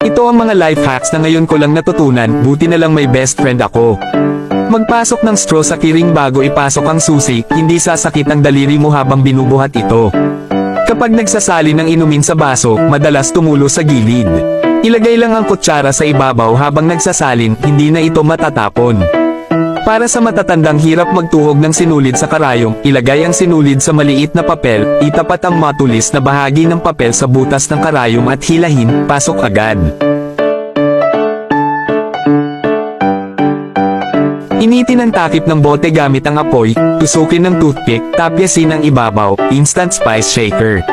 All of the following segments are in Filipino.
Ito ang mga life hacks na ngayon ko lang natutunan, buti na lang may best friend ako. Magpasok ng straw sa kiring bago ipasok ang susi, hindi sasakit ang daliri mo habang binubuhat ito. Kapag nagsasali ng inumin sa baso, madalas tumulo sa gilid. Ilagay lang ang kutsara sa ibabaw habang nagsasalin, hindi na ito matatapon. Para sa matatandang hirap magtuhog ng sinulid sa karayom, ilagay ang sinulid sa maliit na papel, itapat ang matulis na bahagi ng papel sa butas ng karayom at hilahin, pasok agad. Initin ang takip ng bote gamit ang apoy, tusukin ng toothpick, tapyasin ang ibabaw, instant spice shaker.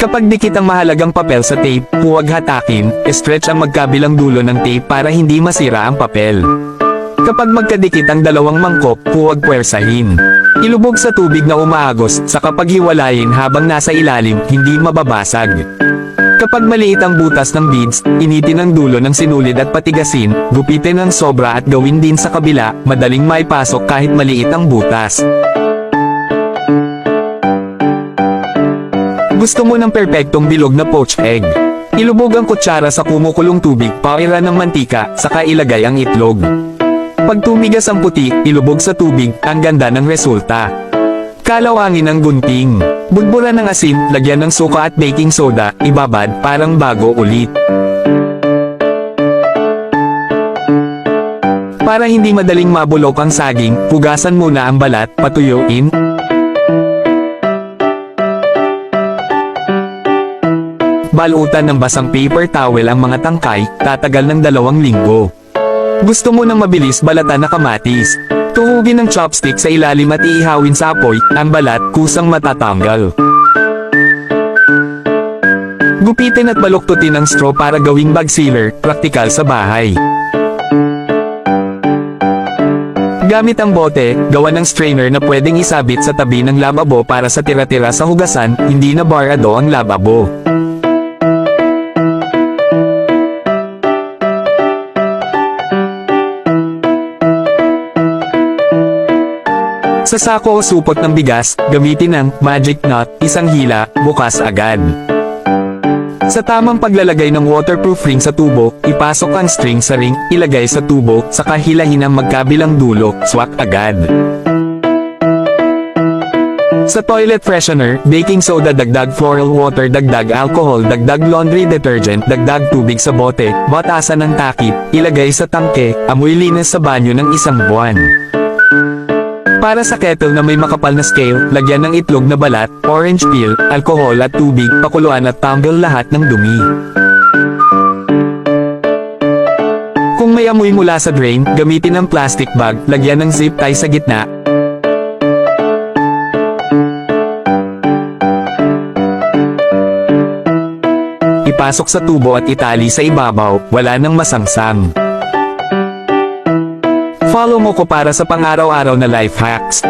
Kapag dikit ang mahalagang papel sa tape, huwag hatakin, stretch ang magkabilang dulo ng tape para hindi masira ang papel. Kapag magkadikit ang dalawang mangkok, huwag puwersahin. Ilubog sa tubig na umaagos, sa kapag hiwalayin habang nasa ilalim, hindi mababasag. Kapag maliit ang butas ng beads, initin ang dulo ng sinulid at patigasin, gupitin ng sobra at gawin din sa kabila, madaling maipasok kahit maliit ang butas. Gusto mo ng perpektong bilog na poached egg. Ilubog ang kutsara sa kumukulong tubig, paira ng mantika, saka ilagay ang itlog. Pag tumigas ang puti, ilubog sa tubig, ang ganda ng resulta. Kalawangin ang gunting. Budburan ng asin, lagyan ng suka at baking soda, ibabad, parang bago ulit. Para hindi madaling mabulok ang saging, pugasan muna ang balat, patuyuin. Balutan ng basang paper towel ang mga tangkay, tatagal ng dalawang linggo. Gusto mo ng mabilis balatan na kamatis. Tuhugin ng chopstick sa ilalim at iihawin sa apoy, ang balat kusang matatanggal. Gupitin at baluktutin ang straw para gawing bag sealer, praktikal sa bahay. Gamit ang bote, gawa ng strainer na pwedeng isabit sa tabi ng lababo para sa tira-tira sa hugasan, hindi na barado ang lababo. Sa sako o supot ng bigas, gamitin ang magic knot, isang hila, bukas agad. Sa tamang paglalagay ng waterproof ring sa tubo, ipasok ang string sa ring, ilagay sa tubo, saka hilahin ang magkabilang dulo, swak agad. Sa toilet freshener, baking soda dagdag floral water dagdag alcohol dagdag laundry detergent dagdag tubig sa bote, batasan ng takip, ilagay sa tangke, amoy linis sa banyo ng isang buwan. Para sa kettle na may makapal na scale, lagyan ng itlog na balat, orange peel, alcohol at tubig, pakuluan at tanggal lahat ng dumi. Kung may amoy mula sa drain, gamitin ang plastic bag, lagyan ng zip tie sa gitna. Ipasok sa tubo at itali sa ibabaw, wala nang masangsang. Follow mo ko para sa pang-araw-araw na life hacks.